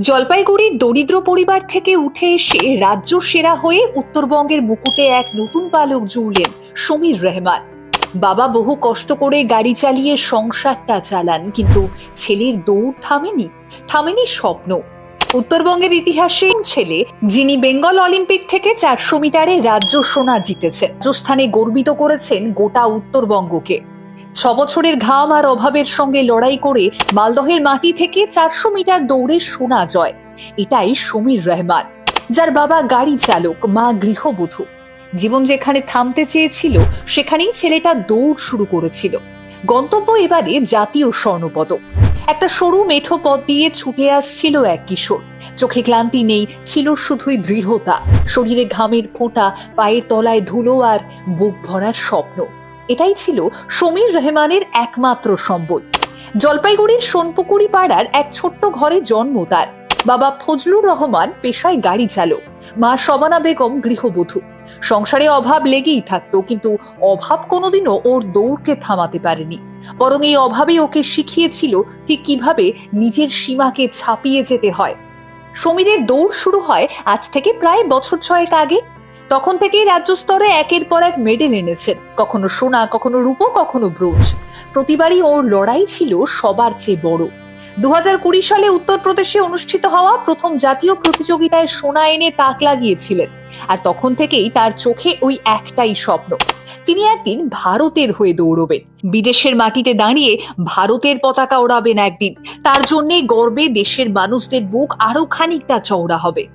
জলপাইগুড়ির দরিদ্র পরিবার থেকে উঠে এসে রাজ্য সেরা হয়ে উত্তরবঙ্গের মুকুটে এক নতুন পালক জুড়লেন সমীর রহমান। বাবা বহু কষ্ট করে গাড়ি চালিয়ে সংসারটা চালান, কিন্তু ছেলের দৌড় থামেনি থামেনি স্বপ্ন। উত্তরবঙ্গের ইতিহাসে ছেলে, যিনি বেঙ্গল অলিম্পিক থেকে চারশো মিটারে রাজ্য সোনা জিতেছেন, রাজস্থানে গর্বিত করেছেন গোটা উত্তরবঙ্গকে। ছ বছরের ঘাম আর অভাবের সঙ্গে লড়াই করে মালদহের মাটি থেকে চারশো মিটার দৌড়ে সোনা জয়। এটাই সমীর রহমান, যার বাবা গাড়ি চালক, মা গৃহবধূ। জীবন যেখানে থামতে চেয়েছিল, সেখানেই ছেলেটা দৌড় শুরু করেছিল। গন্তব্য এবারে জাতীয় স্বর্ণপদক। একটা সরু মেঠো পথ দিয়ে ছুটে আসছিল এক কিশোর। চোখে ক্লান্তি নেই, ছিল শুধুই দৃঢ়তা। শরীরে ঘামের ফোঁটা, পায়ের তলায় ধুলো আর বুক ভরার স্বপ্ন। এটাই ছিল সমীর রহমানের একমাত্র সম্বল। জলপাইগুড়ির সোনপুকুরি পাড়ার এক ছোট্ট ঘরে জন্ম তার। বাবা ফজলুর রহমান পেশায় গাড়ি চালক, মা শবানা বেগম গৃহবধূ। সংসারে অভাব লেগেই থাকতো, কিন্তু অভাব কোনোদিনও ওর দৌড়কে থামাতে পারেনি। বরং এই অভাবে ওকে শিখিয়েছিল ঠিক কীভাবে নিজের সীমাকে ছাপিয়ে যেতে হয়। সমীরের দৌড় শুরু হয় আজ থেকে প্রায় বছর ছয়েক আগে। তখন থেকেই রাজ্য স্তরে একের পর এক মেডেল এনেছেন। কখনো সোনা, কখনো রূপো, কখনো ব্রোঞ্জ। প্রতিবারই ওর লড়াই ছিল সবার চেয়ে বড়। দু কুড়ি সালে উত্তরপ্রদেশে অনুষ্ঠিত হওয়া প্রথম জাতীয় প্রতিযোগিতায় সোনা এনে তাক লাগিয়েছিলেন। আর তখন থেকেই তার চোখে ওই একটাই স্বপ্ন। তিনি একদিন ভারতের হয়ে দৌড়বেন। বিদেশের মাটিতে দাঁড়িয়ে ভারতের পতাকা ওড়াবেন একদিন। তার জন্যে গর্বে দেশের মানুষদের বুক আরও খানিকটা চওড়া হবে।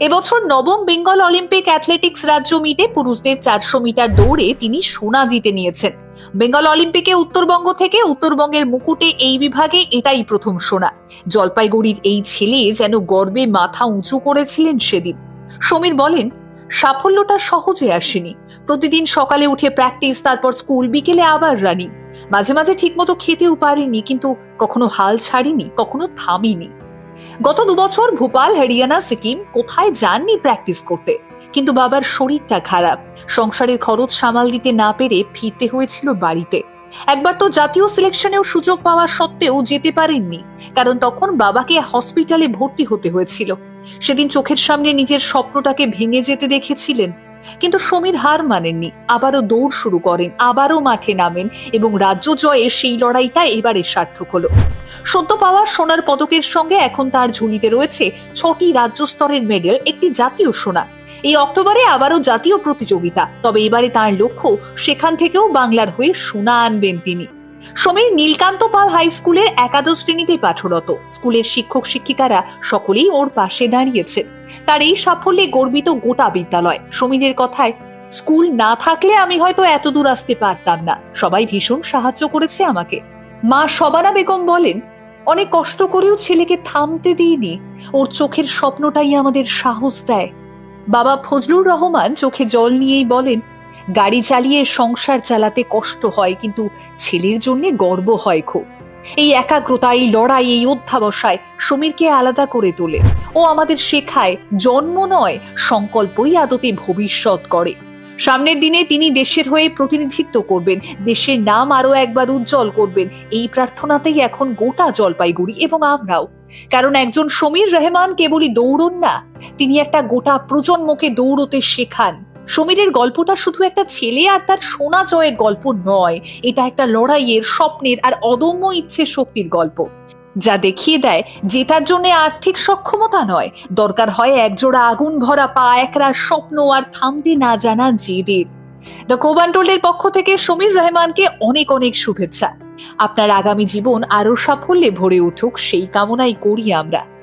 এবছর নবম বেঙ্গল অলিম্পিক অ্যাথলেটিক্স রাজ্য মিটে পুরুষদের চারশো মিটার দৌড়ে তিনি সোনা জিতে নিয়েছেন। বেঙ্গল অলিম্পিকে উত্তরবঙ্গ থেকে উত্তরবঙ্গের মুকুটে এই বিভাগে এটাই প্রথম সোনা। জলপাইগুড়ির এই ছেলে যেন গর্বে মাথা উঁচু করেছিলেন সেদিন। সমীর বলেন, সাফল্যটা সহজে আসেনি। প্রতিদিন সকালে উঠে প্র্যাকটিস, তারপর স্কুল, বিকেলে আবার রানিং। মাঝে মাঝে ঠিকমতো খেতেও পারিনি, কিন্তু কখনো হাল ছাড়িনি, কখনো থামিনি। গত দুবছর ভোপাল, হরিয়ানা, সিকিম কোথায় যাননি প্র্যাকটিস করতে? কিন্তু বাবার শরীরটা খারাপ। সংসারের খরচ সামাল দিতে না পেরে ফিরতে হয়েছিল বাড়িতে। একবার তো জাতীয় সিলেকশনেও সুযোগ পাওয়া সত্ত্বেও যেতে পারেননি, কারণ তখন বাবাকে হসপিটালে ভর্তি হতে হয়েছিল। সেদিন চোখের সামনে নিজের স্বপ্নটাকে ভেঙে যেতে দেখেছিলেন কিন্তু সমীর হার মানেননি। আবারও দৌড় শুরু করেন, আবারও মাঠে নামেন এবং রাজ্য জয়ে সেই লড়াইটা এবারে সার্থক হলো। সদ্য পাওয়া সোনার পদকের সঙ্গে এখন তার ঝুলিতে রয়েছে ছটি রাজ্য স্তরের মেডেল, একটি জাতীয় সোনা। এই অক্টোবরে আবারও জাতীয় প্রতিযোগিতা, তবে এবারে তার লক্ষ্য সেখান থেকেও বাংলার হয়ে সোনা আনবেন তিনি। সমীর নীলকান্ত পাল হাই স্কুলের একাদশ শ্রেণীতে পাঠরত। স্কুলের শিক্ষক শিক্ষিকারা সকলেই ওর পাশে দাঁড়িয়েছে। তার এই সাফল্যে গর্বিত গোটা বিদ্যালয়। সমীরের কথায়, স্কুল না থাকলে আমি হয়তো এত দূর আসতে পারতাম না। সবাই ভীষণ সাহায্য করেছে আমাকে। মা সবানা বেগম বলেন, অনেক কষ্ট করেও ছেলেকে থামতে দিইনি। ওর চোখের স্বপ্নটাই আমাদের সাহস দেয়। বাবা ফজলুর রহমান চোখে জল নিয়েই বলেন গাড়ি চালিয়ে সংসার চালাতে কষ্ট হয়, কিন্তু ছেলের জন্য গর্ব হয় খুব। এই একাগ্রতা, এই লড়াই, এই অধ্যাবসায় সমীরকে আলাদা করে তোলে। ও আমাদের শেখায়, জন্ম নয়, সংকল্পই আদতে ভবিষ্যৎ করে। সামনের দিনে তিনি দেশের হয়ে প্রতিনিধিত্ব করবেন, দেশের নাম আরও একবার উজ্জ্বল করবেন। এই প্রার্থনাতেই এখন গোটা জলপাইগুড়ি এবং আমরাও। কারণ একজন সমীর রহমান কেবলই দৌড়ন না, তিনি একটা গোটা প্রজন্মকে দৌড়তে শেখান। সমীরের গল্পটা শুধু একটা ছেলে আর তার সোনা জয়ের গল্প নয়, এটা একটা লড়াইয়ের স্বপ্নের আর অদম্য ইচ্ছে শক্তির গল্প। যা দেখিয়ে দেয় জেতার জন্য আর্থিক সক্ষমতা নয়, দরকার হয় একজোড়া আগুন ভরা পা একরার স্বপ্ন আর থামতে না জানার জেদের। দ্য কোবান্টোলের পক্ষ থেকে সমীর রহমানকে অনেক অনেক শুভেচ্ছা। আপনার আগামী জীবন আরও সাফল্যে ভরে উঠুক, সেই কামনাই করি আমরা।